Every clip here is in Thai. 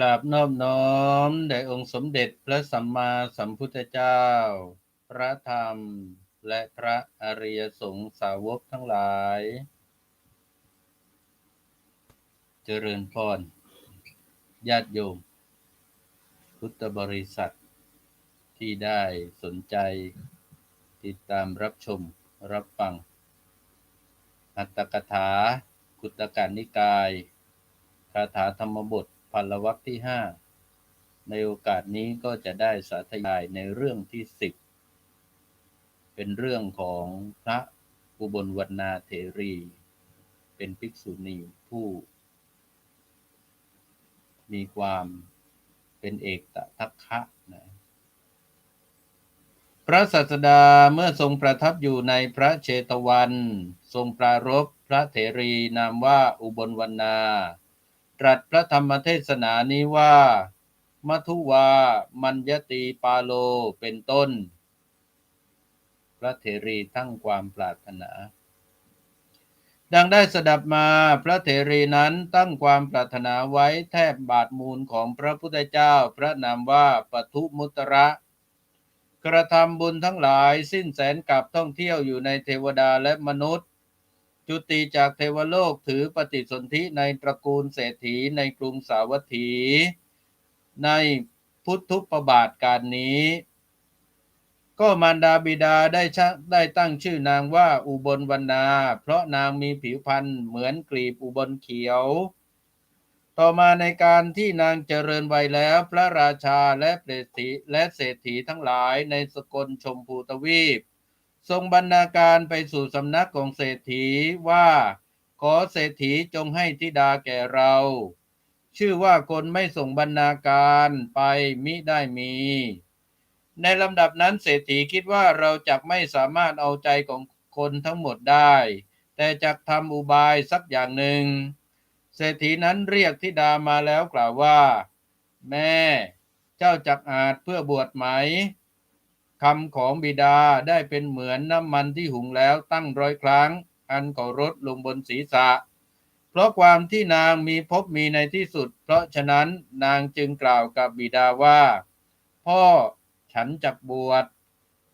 ราบนอบน้อมแด่องค์สมเด็จพระสัมมาสัมพุทธเจ้า พระธรรมและพระอริยสงฆ์สาวกทั้งหลาย เจริญพรญาติโยม พุทธบริษัท ที่ได้สนใจ ติดตามรับชมรับฟัง อัตถกถา กุตการนิกาย คาถาธรรมบท พันลวักที่ห้าในโอกาสนี้ก็จะได้สาธยายในเรื่องที่สิบเป็นเรื่องของพระอุบลวรรณาเถรี เป็นภิกษุณีผู้ มีความเป็นเอกตะทักคะนะพระศาสดาเมื่อทรงประทับอยู่ในพระเชตวัน ทรงปรารภพระเถรีนามว่าอุบลวรรณา ตรัสพระธรรมเทศนานี้ว่า มัทุวา มัญญตีปาโลเป็นต้น พระเถรีตั้งความปรารถนาดังได้สดับมาพระเถรีนั้นตั้งความปรารถนาไว้แทบบาทมูลของพระพุทธเจ้าพระนามว่าปทุมุตระ กระทำบุญทั้งหลายสิ้นแสนกับท่องเที่ยวอยู่ในเทวดาและมนุษย์ จุติจากเทวโลกถือปฏิสนธิในตระกูลเศรษฐีในกรุงสาวัตถี ในพุทธุปบาทการนี้ ก็มารดาบิดาได้ชะได้ตั้งชื่อนางว่าอุบลวรรณา เพราะนางมีผิวพรรณเหมือนกลีบอุบลเขียว ต่อมาในการที่นางเจริญวัยแล้ว พระราชาและเปรตฐีและเศรษฐีทั้งหลายในสกลชมพูทวีป ทรงบรรณาการไปสู่สำนักของเศรษฐีว่า ขอเศรษฐีจงให้ธิดาแก่เรา ชื่อว่าคนไม่ส่งบรรณาการไปมิได้มี ในลำดับนั้นเศรษฐีคิดว่าเราจะไม่สามารถเอาใจของคนทั้งหมดได้ แต่จะทำอุบายสักอย่างหนึ่ง เศรษฐีนั้นเรียกธิดามาแล้วกล่าวว่า แม่ เจ้าจักอาจเพื่อบวชไหม คำของบิดาได้เป็นเหมือนน้ำมันที่หุงแล้วตั้งร้อยครั้ง อันก็รดลงบนศีรษะ เพราะความที่นางมีพบมีในที่สุด เพราะฉะนั้นนางจึงกล่าวกับบิดาว่า พ่อฉันจักบวช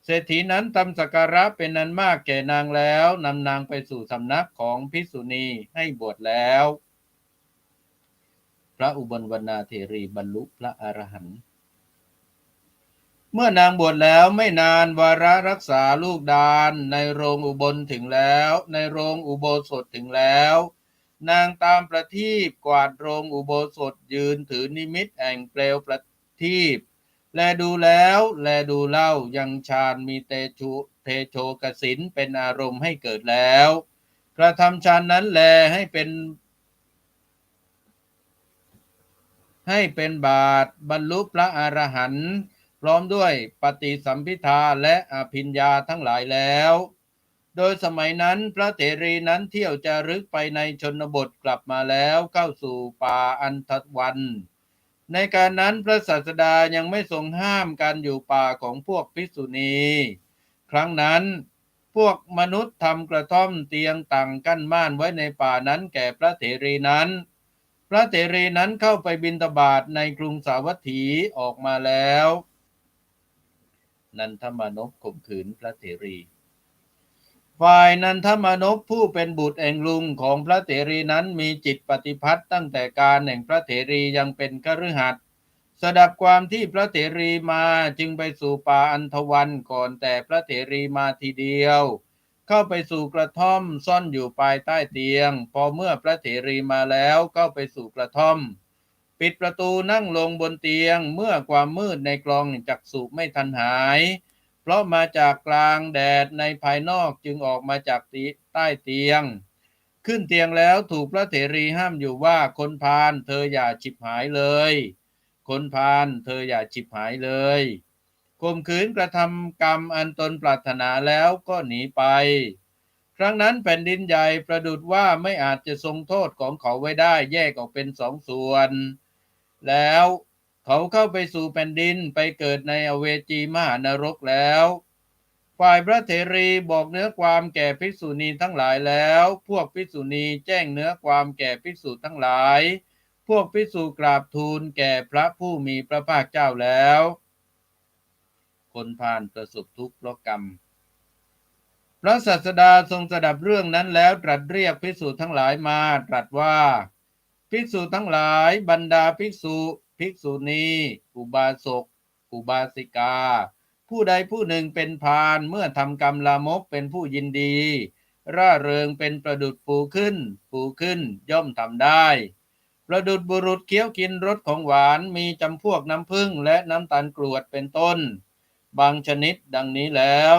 เศรษฐีนั้นทำสักการะเป็นนันมากแก่นางแล้วนำนางไปสู่สำนักของภิกษุณีให้บวชแล้ว พระอุบลวรรณาเถรีบรรลุพระอรหันต์ เมื่อนางบวชแล้วไม่นานวาระรักษาลูกดาน ในโรงอุบลถึงแล้ว ในโรงอุโบสถถึงแล้ว นางตามประทีปกวาดโรงอุโบสถยืนถือนิมิตแห่งเปลวประทีปแลดูแล้ว แลดูเล่ายังฌานมีเตชุเทโชกสินเป็นอารมณ์ให้เกิดแล้ว กระทำฌานนั้นแลให้เป็นให้เป็นบาทบรรลุพระอรหันต์ ร้อมด้วยปฏิสัมพิทาและอภิญญาทั้งหลายแล้ว โดยสมัยนั้นพระเถรีนั้นเที่ยวจะรึกไปในชนบทกลับมาแล้วเข้าสู่ป่าอันทวัน ในการนั้นพระศาสดายังไม่ทรงห้ามการอยู่ป่าของพวกภิกษุณี ครั้งนั้นพวกมนุษย์ทำกระท่อมเตียงต่างกั้นม่านไว้ในป่านั้นแก่พระเถรีนั้น พระเถรีนั้นเข้าไปบินตบาทในกรุงสาวัตถีออกมาแล้ว นันทมานพข่มขืนพระเถรี ฝ่ายนันทมานพผู้เป็นบุตรแห่งลุงของพระเถรีนั้นมีจิตปฏิพัทธ์ตั้งแต่การแห่งพระเถรียังเป็นคฤหัสถ์สดับความที่พระเถรีมาจึงไปสู่ป่าอันทวันก่อนแต่พระเถรีมาทีเดียว เข้าไปสู่กระท่อมซ่อนอยู่ภายใต้เตียง พอเมื่อพระเถรีมาแล้วก็ไปสู่กระท่อม ปิดประตูนั่งลงบนเตียงเมื่อความมืดในกลองจักสุไม่ทันหาย เพราะมาจากกลางแดดในภายนอกจึงออกมาจากใต้เตียง ขึ้นเตียงแล้วถูกพระเถรีห้ามอยู่ว่าคนพาลเธออย่าฉิบหายเลย คนพาลเธออย่าฉิบหายเลยข่มขืนกระทำกรรมอันตนปรารถนาแล้วก็หนีไป ครั้งนั้นแผ่นดินใหญ่ประดุดว่าไม่อาจจะทรงโทษของเขาไว้ได้แยกออกเป็นสองส่วน แล้วเขาเข้าไปสู่แผ่นดินไปเกิดในอเวจีมหานรกแล้ว ฝ่ายพระเถรีบอกเนื้อความแก่ภิกษุณีทั้งหลายแล้ว พวกภิกษุณีแจ้งเนื้อความแก่ภิกษุทั้งหลาย พวกพิสูกราบทูลแก่พระผู้มีพระภาคเจ้าแล้ว คนพานประสบทุกข์เพราะกรรม พระศาสดาทรงสดับเรื่องนั้นแล้วตรัสเรียกภิกษุทั้งหลายมาตรัสว่า ภิกษุทั้งหลายบรรดาภิกษุภิกษุณีอุบาสกอุบาสิกา ผู้ใดผู้หนึ่งเป็นพานเมื่อทำกรรมลามกเป็นผู้ยินดี ร่าเริงเป็นประดุดปูขึ้น ปูขึ้นย่อมทำได้ ประดุดบุรุษเคี้ยวกินรสของหวานมีจำพวกน้ำผึ้งและน้ำตาลกรวดเป็นต้น บางชนิดดังนี้แล้ว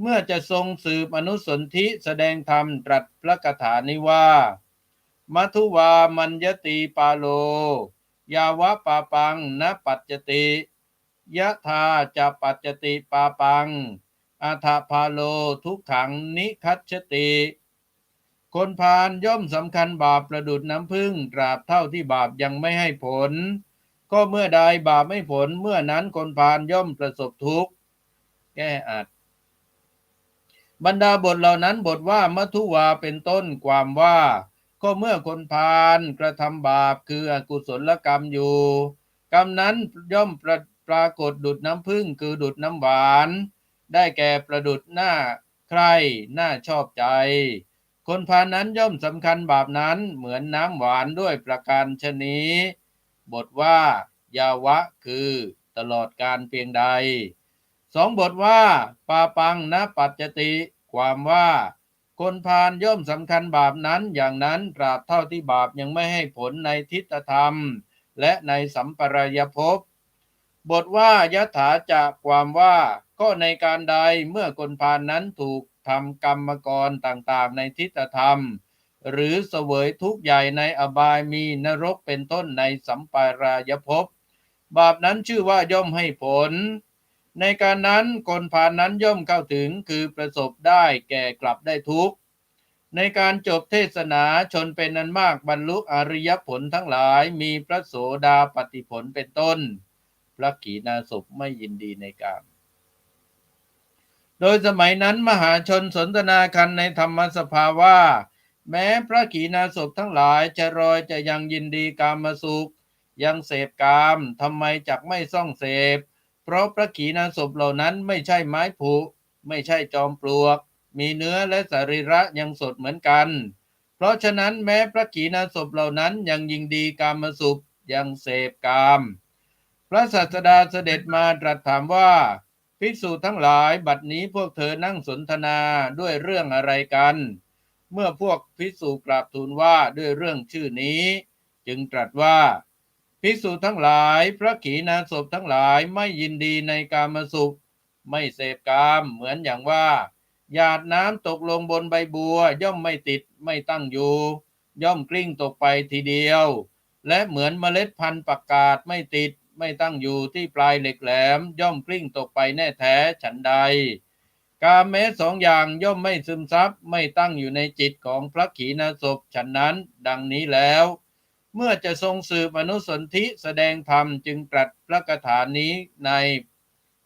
เมื่อจะทรงสืบอนุสนธิแสดงธรรมตรัสพระคาถานี้ว่า มัทุวามัญญตีปาโล ยาวะปาปังนปัจจติยะธาจะปัจจติปาปังอาทาพาโลทุกขังนิคัชติ คนพาลย่อมสำคัญบาปประดุดน้ำพึ่งตราบเท่าที่บาปยังไม่ให้ผล ก็เมื่อใดบาปไม่ผลเมื่อนั้นคนพาลย่อมประสบทุกข์ แก้อัด บรรดาบทเหล่านั้นบทว่ามัทุวาเป็นต้นความว่า ก็เมื่อคนพาลกระทำบาปคืออกุศลกรรมอยู่ กรรมนั้นย่อมประปรากฏดุดน้ำพึ่งคือดุดน้ำหวาน ได้แก่ประดุดหน้าใครหน้าชอบใจ คนพาลนั้นย่อมสำคัญบาปนั้นเหมือนน้ำหวานด้วยประการชนี้ บทว่า ยาวะคือตลอดการเพียงใดสองบทว่า ปาปังนะปัจจติ ความว่า คนพาลย่อมสำคัญบาปนั้นอย่างนั้นตราบเท่าที่บาปยังไม่ให้ผลในทิฏฐธรรม และในสัมปรายภพบทว่ายะถาจะความว่าก็ในการใดเมื่อคนพาลนั้นถูกทำกรรมกรต่างๆ ในทิฏฐธรรม หรือเสวยทุกข์ใหญ่ในอบายมีนรกเป็นต้นในสัมปรายภพบาปนั้นชื่อว่าย่อมให้ผล ในการนั้นคนผ่านนั้นย่อมเข้าถึงคือประสบได้แก่กลับได้ทุกข์ ในการจบเทศนาชนเป็นนันมากบรรลุอริยผลทั้งหลายมีพระโสดาปฏิผลเป็นต้น พระขีณาสพไม่ยินดีในกามโดยสมัยนั้นมหาชนสนทนากันในธรรมสภาว่า แม้พระขีณาสพทั้งหลายจะรอยจะยังยินดีกามสุข ยังเสพกามทำไมจักไม่ซ่องเสพ เพราะพระขีณาสพเหล่านั้นไม่ใช่ไม้ผุไม่ใช่จอมปลวก มีเนื้อและสรีระยังสดเหมือนกัน เพราะฉะนั้นแม้พระขีณาสพเหล่านั้นยังยิงดีกามสุขยังเสพกาม พระศาสดาเสด็จมาตรัสถามว่า ภิกษุทั้งหลายบัดนี้พวกเธอนั่งสนทนาด้วยเรื่องอะไรกัน เมื่อพวกภิกษุกราบทูลว่าด้วยเรื่องชื่อนี้ จึงตรัสว่า ภิกษุทั้งหลาย พระขีณาสพทั้งหลายไม่ยินดีในกามสุข ไม่เสพกามเหมือนอย่างว่า หยาดน้ำตกลงบนใบบัว ย่อมไม่ติดไม่ตั้งอยู่ ย่อมกลิ้งตกไปทีเดียว และเหมือนเมล็ดพันธุ์ประกาศไม่ติดไม่ตั้งอยู่ที่ปลายเหล็กแหลม ย่อมกลิ้งตกไปแน่แท้ฉันใด กามแม้สองอย่างย่อมไม่ซึมซับไม่ตั้งอยู่ในจิตของพระขีณาสพฉันนั้น ดังนี้แล้ว เมื่อจะทรงสืบอนุสนธิแสดงธรรมจึงตรัสพระคาถานี้ใน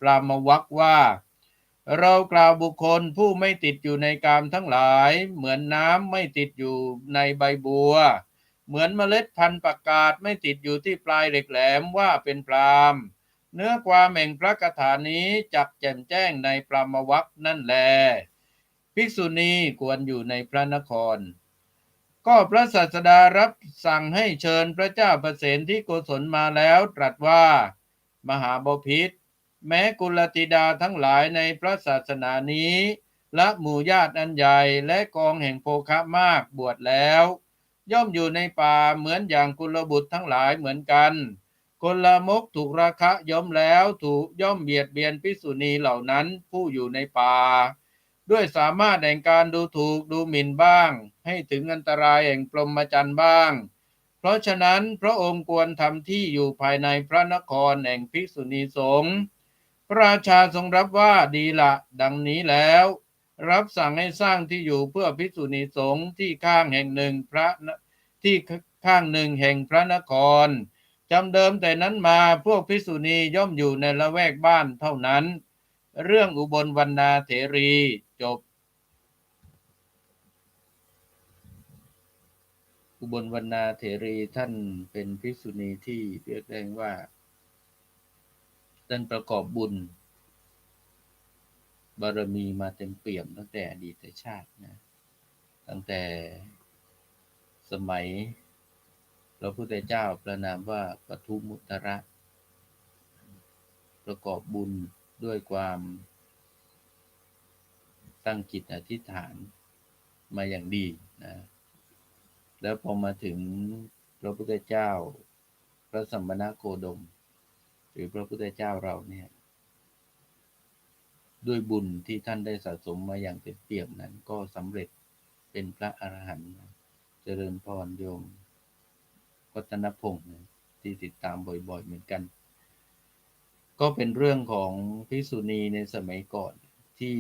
ปรามวักว่า เรากล่าวบุคคลผู้ไม่ติดอยู่ในกามทั้งหลาย เหมือนน้ำไม่ติดอยู่ในใบบัว เหมือนเมล็ดพันธุ์ประกาศไม่ติดอยู่ที่ปลายเหล็กแหลมว่าเป็นพรามเนื้อความแห่งพระคาถานี้จักแจ่มแจ้งในปรามวักนั่นแล ภิกษุณีควรอยู่ในพระนคร ก็พระศาสดารับสั่งให้เชิญพระเจ้าประเสนที่โกศลมาแล้วตรัสว่า มหาบพิษแม้กุลติดาทั้งหลายในพระศาสนานี้และหมู่ญาติอันใหญ่และกองแห่งโภคะมากบวชแล้ว ย่อมอยู่ในป่าเหมือนอย่างกุลบุตรทั้งหลายเหมือนกันกลมกถูกราคะย่อมแล้วถูกย่อมเบียดเบียนพิสุณีเหล่านั้นผู้อยู่ในป่า ด้วยสามารถแห่งการดูถูกดูหมิ่นบ้าง ให้ถึงอันตรายแห่งปรมจรรย์บ้าง เพราะฉะนั้นพระองค์ควรทำที่อยู่ภายในพระนครแห่งภิกษุณีสงฆ์พระราชาทรงรับว่าดีละดังนี้แล้ว รับสั่งให้สร้างที่อยู่เพื่อภิกษุณีสงฆ์ที่ข้างแห่งหนึ่งพระที่ข้างหนึ่งแห่งพระนครจำเดิมแต่นั้นมาพวกภิกษุณีย่อมอยู่ในละแวกบ้านเท่านั้น เรื่องอุบลวรรณาเถรี จบ อุบลวรรณาเถรีท่านเป็นภิกษุณีที่เรียกได้ว่า ท่านประกอบบุญ บารมีมาเต็มเปี่ยมตั้งแต่อดีตชาตินะ ตั้งแต่สมัยพระพุทธเจ้าประนามว่าปทุมุตระ ประกอบบุญด้วยความ ตั้งจิตอธิษฐานมาอย่างดีนะ แล้วพอมาถึงพระพุทธเจ้า พระสัมมาโคดม หรือพระพุทธเจ้าเราเนี่ย ด้วยบุญที่ท่านได้สะสมมาอย่างเต็มเปี่ยมนั้น ก็สำเร็จเป็นพระอรหันต์เจริญพรโยมวัฒนพงศ์ที่ติดตามบ่อยๆเหมือนกัน ก็เป็นเรื่องของพิกษุณีในสมัยก่อนที่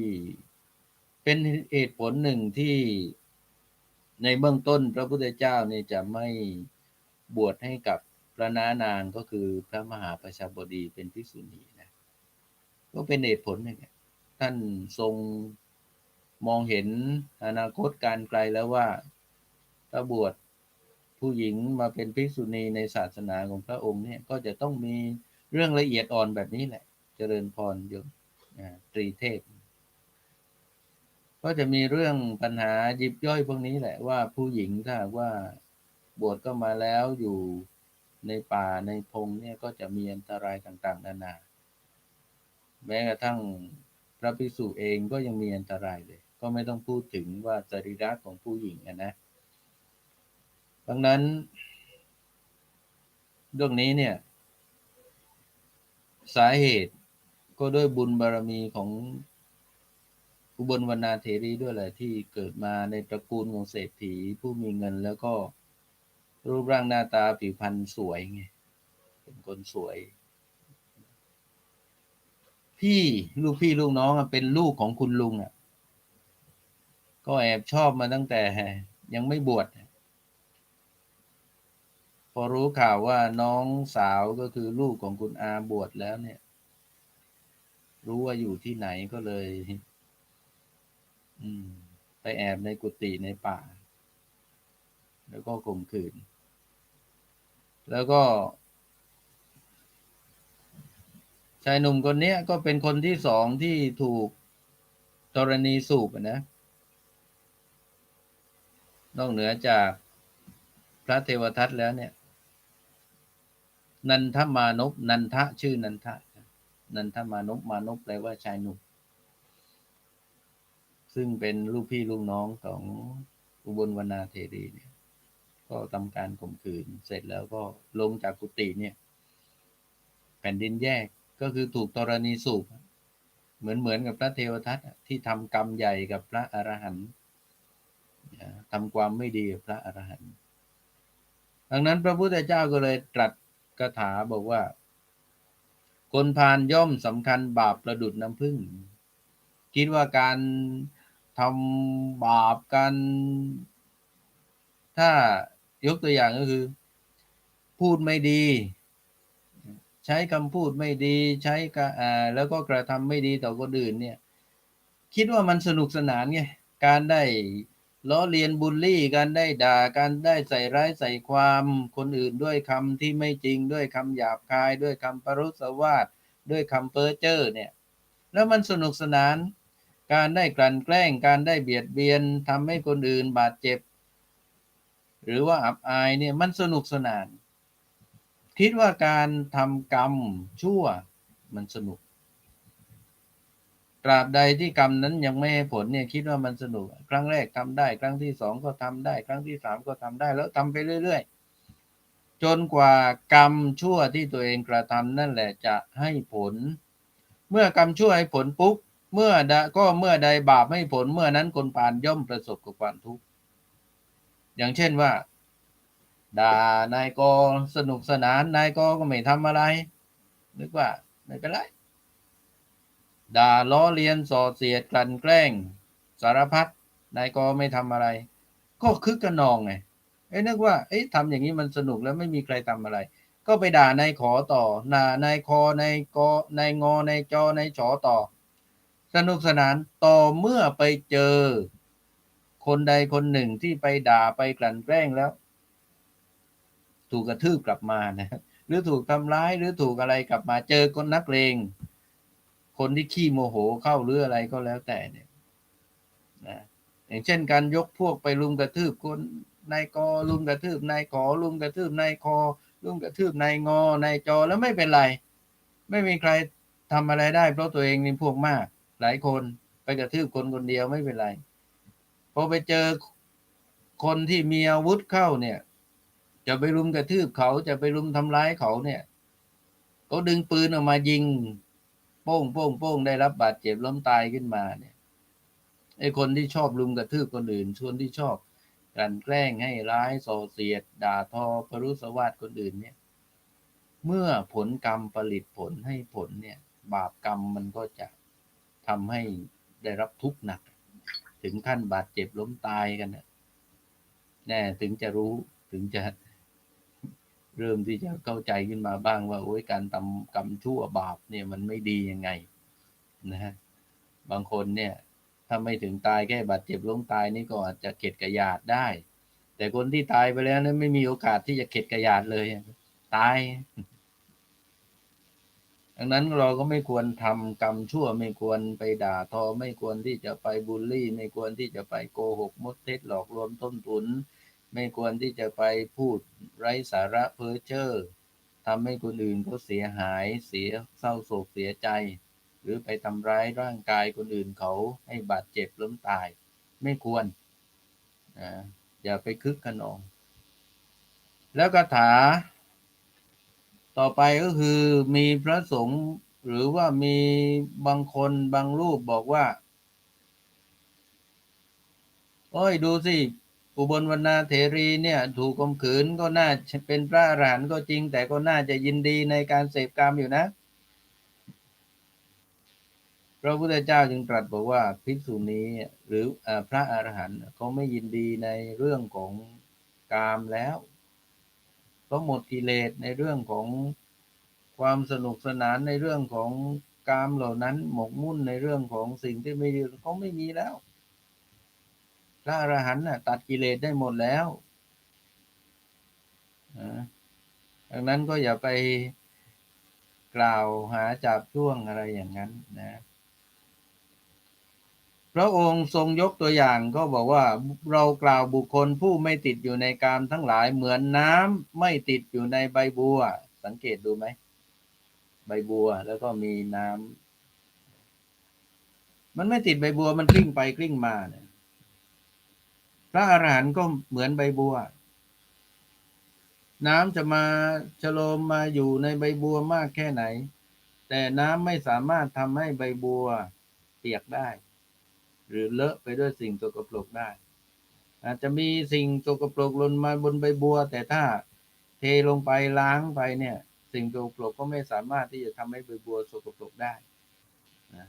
เป็นเหตุผลหนึ่งที่ในเบื้องต้นพระพุทธเจ้าเนี่ยจะไม่บวชให้กับพระนานางก็คือพระมหาประชาบดีเป็นภิกษุณีนะก็เป็นเหตุผลหนึ่งท่านทรงมองเห็นอนาคตการไกลแล้วว่าถ้าบวชผู้หญิงมาเป็นภิกษุณีในศาสนาของพระองค์เนี่ยก็จะต้องมีเรื่องละเอียดอ่อนแบบนี้แหละ เจริญพรโยมตรีเทพ ก็จะมีเรื่องปัญหายิบย่อยพวกนี้แหละว่าผู้หญิงถ้าหากว่าบวชก็มาแล้วอยู่ในป่าในพงเนี่ยก็จะมีอันตรายต่างๆ นานา แม้กระทั่งพระภิกษุเองก็ยังมีอันตรายเลย ก็ไม่ต้องพูดถึงว่าสรีระของผู้หญิงอะนะดังนั้นเรื่องนี้เนี่ย สาเหตุก็ด้วยบุญบารมีของ อุบลวรรณาเถรีด้วยแหละที่เกิดมาในตระกูลของเศรษฐีผู้มีเงินแล้วก็ รูปร่างหน้าตาผิวพรรณสวยไงเป็นคนสวย พี่ลูกพี่ลูกน้องเป็นลูกของคุณลุงอะ ก็แอบชอบมาตั้งแต่ยังไม่บวชพอรู้ข่าวว่าน้องสาวก็คือลูกของคุณอาบวชแล้วเนี่ย รู้ว่าอยู่ที่ไหนก็เลย ไปแอบในกุฏิในป่า แล้วก็ข่มขืน แล้วก็ ชายหนุ่มคนนี้ก็เป็นคนที่สองที่ถูกธรณีสูบอะนะ นอกเหนือจากพระเทวทัตแล้วเนี่ย นันทมานพนันทะชื่อนันทะนันทมานพมานพแปลว่าชายหนุ่ม ซึ่งเป็นลูกพี่ลูกน้องของอุบลวรรณาเทรีเนี่ย ก็ทำการข่มขืนเสร็จแล้วก็ลงจากกุฏิเนี่ย แผ่นดินแยกก็คือถูกธรณีสูบเหมือนเหมือนกับพระเทวทัตที่ทำกรรมใหญ่กับพระอรหันต์ทำความไม่ดีกับพระอรหันต์ดังนั้นพระพุทธเจ้าก็เลยตรัสคาถาบอกว่า คนพาลย่อมสำคัญบาปประดุดน้ำผึ้งคิดว่าการ ทำบาปการถ้ายกตัวอย่างก็คือ พูดไม่ดี ใช้คำพูดไม่ดีใช้กะแล้วก็กระทำไม่ดีต่อคนอื่นเนี่ย คิดว่ามันสนุกสนานไงการได้ล้อเลียนบูลลี่การได้ด่าการได้ใส่ร้ายใส่ความคนอื่นด้วยคำที่ไม่จริงด้วยคำหยาบคายด้วยคำประรุษวาทด้วยคำเพ้อเจ้อเนี่ย แล้วมันสนุกสนาน การได้กลั่นแกล้งการได้เบียดเบียนทำให้คนอื่นบาดเจ็บ หรือว่าอับอายเนี่ยมันสนุกสนาน คิดว่าการทำกรรมชั่วมันสนุก ตราบใดที่กรรมนั้นยังไม่ให้ผลเนี่ยคิดว่ามันสนุก ครั้งแรกทำได้ ครั้งที่สองก็ทำได้ ครั้งที่สามก็ทำได้ แล้วทำไปเรื่อย ๆ จนกว่ากรรมชั่วที่ตัวเองกระทำนั่นแหละจะให้ผล เมื่อกรรมชั่วให้ผลปุ๊บ เมื่อใดก็เมื่อใดบาปให้ผลเมื่อนั้นคนปานย่อมประสบกับความทุกข์อย่างเช่นว่า ด่านายกสนุกสนานนายกก็ไม่ทำอะไร นึกว่าไม่เป็นไรด่าล้อเลียนส่อเสียดกลั่นแกล้ง สารพัดนายกไม่ทำอะไร ก็คึกกระนองไงเอ้ยนึกว่าเอ้ยทำอย่างนี้มันสนุกแล้วไม่มีใครทำอะไร ก็ไปด่านายขอต่อน่านายคอนายกนายงอนายจอนายฉอต่อ สนุกสนานต่อเมื่อไปเจอ คนใดคนหนึ่งที่ไปด่าไปกลั่นแกล้งแล้ว ถูกกระทืบกลับมานะหรือถูกทำร้ายหรือถูกอะไรกลับมาเจอคนนักเลงคนที่ขี้โมโหเข้าหรืออะไรก็แล้วแต่เนี่ยนะอย่างเช่นการยกพวกไปลุมกระทืบคนนายกอลุมกระทืบนายขอลุมกระทืบนายคอลุมกระทืบนายงอนายจอแล้วไม่เป็นไร ไม่มีใครทำอะไรได้เพราะตัวเองมีพวกมาก หลายคนไปกระทืบคนคนเดียวไม่เป็นไรพอไปเจอคนที่มีอาวุธเข้าเนี่ย จะไปรุมกระทืบเขาจะไปรุมทำร้ายเขาเนี่ยเขาดึงปืนออกมายิง โป้งโป้งโป้งได้รับบาดเจ็บล้มตายขึ้นมาเนี่ยไอ้คนที่ชอบรุมกระทืบคนอื่นชวนที่ชอบกลั่นแกล้งให้ร้ายโสเสียด ด่าทอพรุสวาสคนอื่นเนี่ย เมื่อผลกรรมผลิตผลให้ผลเนี่ย บาปกรรมมันก็จะ ทำให้ได้รับทุกข์หนัก ถึงขั้นบาดเจ็บล้มตายกันนะแน่ถึงจะรู้ถึงจะ เริ่มที่จะเข้าใจขึ้นมาบ้างว่าโอ้ยการทำกรรมชั่วบาปเนี่ยมันไม่ดียังไงนะฮะบางคนเนี่ย ถ้าไม่ถึงตายแค่บาดเจ็บล้มตายนี่ก็อาจจะเข็ดกระยาดได้ แต่คนที่ตายไปแล้วนั้นไม่มีโอกาสที่จะเข็ดกระยาดเลย ตาย ดังนั้นเราก็ไม่ควรทำกรรมชั่วไม่ควรไปด่าทอ ไม่ควรที่จะไปบูลลี่ ไม่ควรที่จะไปโกหกมดเท็จหลอกลวงต้มตุน ไม่ควรที่จะไปพูดไร้สาระเพ้อเจ้อทำให้คนอื่นเขาเสียหายเสียเศร้าโศกเสียใจ หรือไปทำร้ายร่างกายคนอื่นเขาให้บาดเจ็บล้มตาย ไม่ควรนะอย่าไปคึกขนอง แล้วคาถา ต่อไปก็คือมีพระสงฆ์หรือว่ามีบางคนบางรูปบอกว่า โอ้ยดูสิอุบลวรรณาเถรีเนี่ย ถูกข่มขืนก็น่าเป็นพระอรหันต์ก็จริง แต่ก็น่าจะยินดีในการเสพกรรมอยู่นะ พระพุทธเจ้าจึงตรัสบอกว่าภิกษุนี้หรืออพระอรหันต์เขาไม่ยินดีในเรื่องของกามแล้ว เขาหมดกิเลสในเรื่องของความสนุกสนานในเรื่องของกามเหล่านั้นหมกมุ่นในเรื่องของสิ่งที่ไม่ดีเขาไม่มีแล้ว พระอรหันต์น่ะ ตัดกิเลสได้หมดแล้วนะดังนั้นก็อย่าไปกล่าวหาจับช่วงอะไรอย่างนั้นนะ พระองค์ทรงยกตัวอย่างก็บอกว่าเรากล่าวบุคคลผู้ไม่ติดอยู่ในกามทั้งหลายเหมือนน้ำไม่ติดอยู่ในใบบัว สังเกตดูไหม ใบบัวแล้วก็มีน้ำมันไม่ติดใบบัวมันกลิ้งไปกลิ้งมาเนี่ยพระอรหันต์ก็เหมือนใบบัว น้ำจะมาชโลมมาอยู่ในใบบัวมากแค่ไหน แต่น้ำไม่สามารถทำให้ใบบัวเปียกได้ หรือเลอะไปด้วยสิ่งสกปรกได้ อาจจะมีสิ่งสกปรกหล่นมาบนใบบัว แต่ถ้าเทลงไปล้างไปเนี่ย สิ่งสกปรกก็ไม่สามารถที่จะทำให้ใบบัวสกปรกได้นะ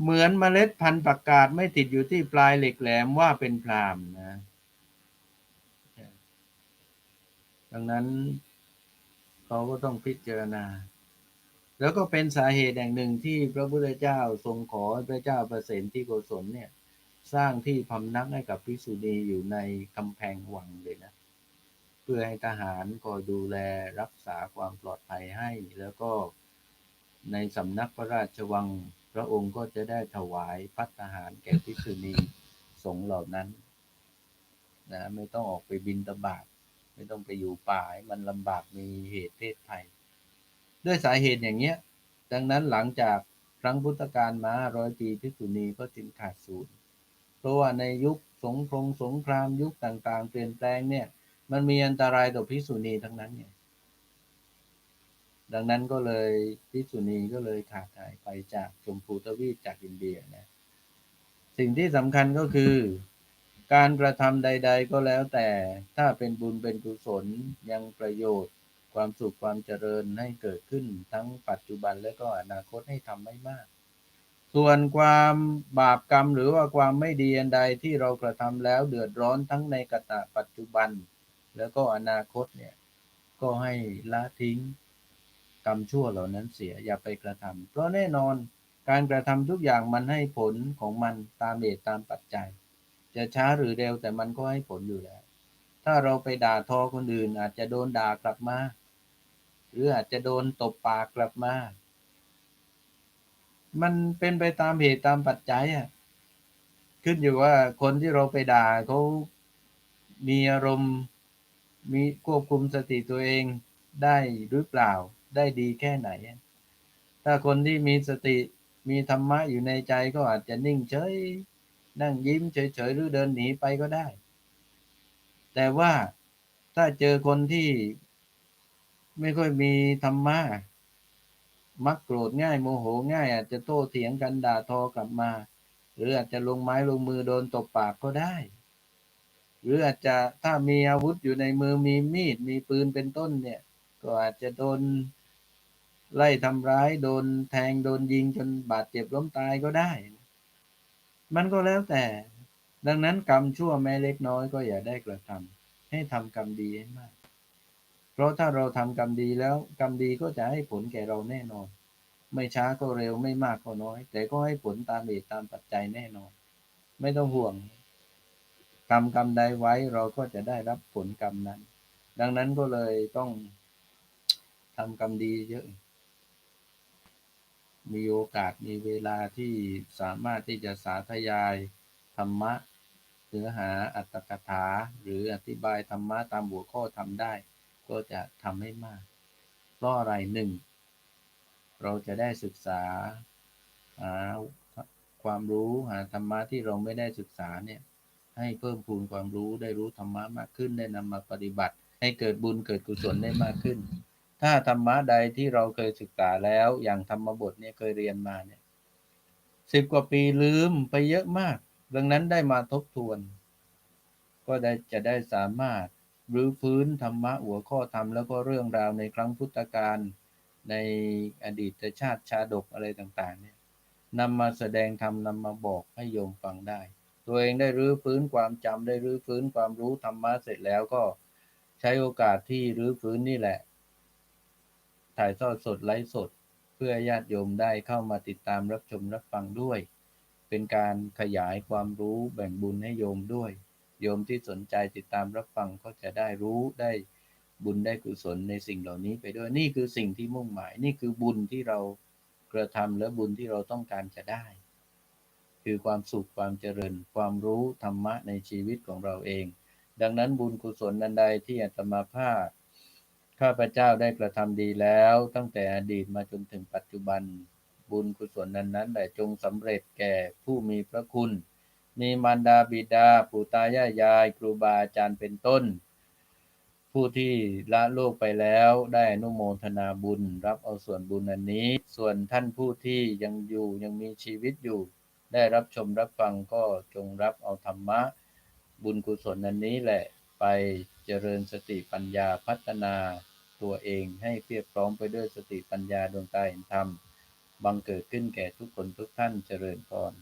เหมือนเมล็ดพันธุ์ประกาศไม่ติดอยู่ที่ปลายเหล็กแหลมว่าเป็นพรามนะ ดังนั้น เขาก็ต้องพิจารณา แล้วก็เป็นสาเหตุแห่งหนึ่งที่พระพุทธเจ้าทรงขอพระเจ้าประเสนที่โกศลเนี่ย สร้างที่พำนักให้กับภิกษุณีอยู่ในกำแพงวังเลยนะ เพื่อให้ทหารคอยดูแลรักษาความปลอดภัยให้ แล้วก็ในสำนักพระราชวัง พระองค์ก็จะได้ถวายพัฒหารแก่ภิกษุณีสงฆ์เหล่านั้นนะไม่ต้องออกไปบินตบาทไม่ต้องไปอยู่ป่าให้มันลำบากมีเหตุเพศภัย ด้วยสาเหตุอย่างเงี้ย ดังนั้นหลังจากครั้งพุทธกาลมาร้อยปีภิกษุณีก็จึงขาดสูญเพราะว่าในยุคสงครามสงครามยุคต่างๆ เปลี่ยนแปลงเนี่ย มันมีอันตรายต่อภิกษุณีทั้งนั้นเนี่ยดังนั้นก็เลยภิกษุณีก็เลยขาดหายไปจากชมพูทวีปจากอินเดียนะสิ่งที่สำคัญก็คือ การกระทำใด ๆ ก็แล้วแต่ถ้าเป็นบุญเป็นกุศลยังประโยชน์ ความสุขความเจริญให้เกิดขึ้นทั้งปัจจุบันและก็อนาคตให้ทำไม่มาก ส่วนความบาปกรรมหรือว่าความไม่ดีอันใดที่เรากระทำแล้วเดือดร้อนทั้งในกตะปัจจุบัน แล้วก็อนาคตเนี่ยก็ให้ละทิ้งกรรมชั่วเหล่านั้นเสียอย่าไปกระทำเพราะแน่นอนการกระทำทุกอย่างมันให้ผลของมันตามเหตุตามปัจจัย จะช้าหรือเร็วแต่มันก็ให้ผลอยู่แล้ว ถ้าเราไปด่าทอคนอื่นอาจจะโดนด่ากลับมา หรืออาจจะโดนตบปากกลับมา มันเป็นไปตามเหตุตามปัจจัยอะ ขึ้นอยู่ว่าคนที่เราไปด่าเขามีอารมณ์มีควบคุมสติตัวเองได้หรือเปล่า ได้ดีแค่ไหน ถ้าคนที่มีสติมีธรรมะอยู่ในใจก็อาจจะนิ่งเฉย นั่งยิ้มเฉยๆหรือเดินหนีไปก็ได้ แต่ว่าถ้าเจอคนที่ ไม่ค่อยมีธรรมะมักโกรธง่ายโมโหง่าย อาจจะโต้เถียงกันด่าทอกลับมา หรืออาจจะลงไม้ลงมือโดนตบปากก็ได้ หรืออาจจะถ้ามีอาวุธอยู่ในมือมีมีดมีปืนเป็นต้นเนี่ย ก็อาจจะโดนไล่ทำร้ายโดนแทงโดนยิงจนบาดเจ็บล้มตายก็ได้ มันก็แล้วแต่ ดังนั้นกรรมชั่วแม้เล็กน้อยก็อย่าได้กระทำให้ทำกรรมดีให้มาก เพราะถ้าเราทำกรรมดีแล้ว กรรมดีก็จะให้ผลแก่เราแน่นอน ไม่ช้าก็เร็วไม่มากก็น้อย แต่ก็ให้ผลตามเหตุตามปัจจัยแน่นอน ไม่ต้องห่วงกรรมกรรมใดไว้เราก็จะได้รับผลกรรมนั้น ดังนั้นก็เลยต้องทำกรรมดีเยอะ มีโอกาสมีเวลาที่สามารถที่จะสาธยายธรรมะเนื้อหาอัตถกถา หรืออธิบายธรรมะตามหัวข้อทำได้ ก็จะทำให้มาก เพราะอะไรหนึ่ง เราจะได้ศึกษาหาความรู้หาธรรมะที่เราไม่ได้ศึกษาเนี่ย ให้เพิ่มพูนความรู้ได้รู้ธรรมะมากขึ้นได้นำมาปฏิบัติ ให้เกิดบุญเกิดกุศลได้มากขึ้น ถ้าธรรมะใดที่เราเคยศึกษาแล้วอย่างธรรมบทเนี่ยเคยเรียนมาเนี่ยสิบกว่าปีลืมไปเยอะมาก ดังนั้นได้มาทบทวน ก็ได้จะได้สามารถ รื้อฟื้นธรรมะหัวข้อธรรมแล้วก็เรื่องราวในครั้งพุทธกาลในอดีตชาติชาดกอะไรต่างๆเนี่ยนำมาแสดงธรรมนำมาบอกให้โยมฟังได้ ตัวเองได้รื้อฟื้นความจำได้รื้อฟื้นความรู้ธรรมะเสร็จแล้วก็ใช้โอกาสที่รื้อฟื้นนี่แหละ ถ่ายทอดสดไลฟ์สด เพื่อญาติโยมได้เข้ามาติดตามรับชมรับฟังด้วย เป็นการขยายความรู้แบ่งบุญให้โยมด้วย โยมที่สนใจติดตามรับฟังก็จะได้รู้ได้บุญได้กุศลในสิ่งเหล่านี้ไปด้วยนี่คือสิ่งที่มุ่งหมาย นี่คือบุญที่เรากระทำและบุญที่เราต้องการจะได้ คือความสุขความเจริญ ความรู้ธรรมะในชีวิตของเราเอง ดังนั้นบุญกุศลนันใดที่อาตมาภาพข้าพเจ้าได้กระทำดีแล้ว ตั้งแต่อดีตมาจนถึงปัจจุบัน บุญกุศลนั้นนั้นได้จงสำเร็จแก่ผู้มีพระคุณ มีมารดาบิดาปู่ตายายายครูบาอาจารย์เป็นต้น ผู้ที่ละโลกไปแล้วได้อนุโมทนาบุญ รับเอาส่วนบุญอันนี้ ส่วนท่านผู้ที่ยังอยู่ยังมีชีวิตอยู่ ได้รับชมรับฟังก็จงรับเอาธรรมะ บุญกุศลอันนี้แหละไปเจริญสติปัญญาพัฒนาตัวเองให้เพียบพร้อมไปด้วยสติปัญญาดวงตาเห็นธรรมบังเกิดขึ้นแก่ทุกคนทุกท่านเจริญพร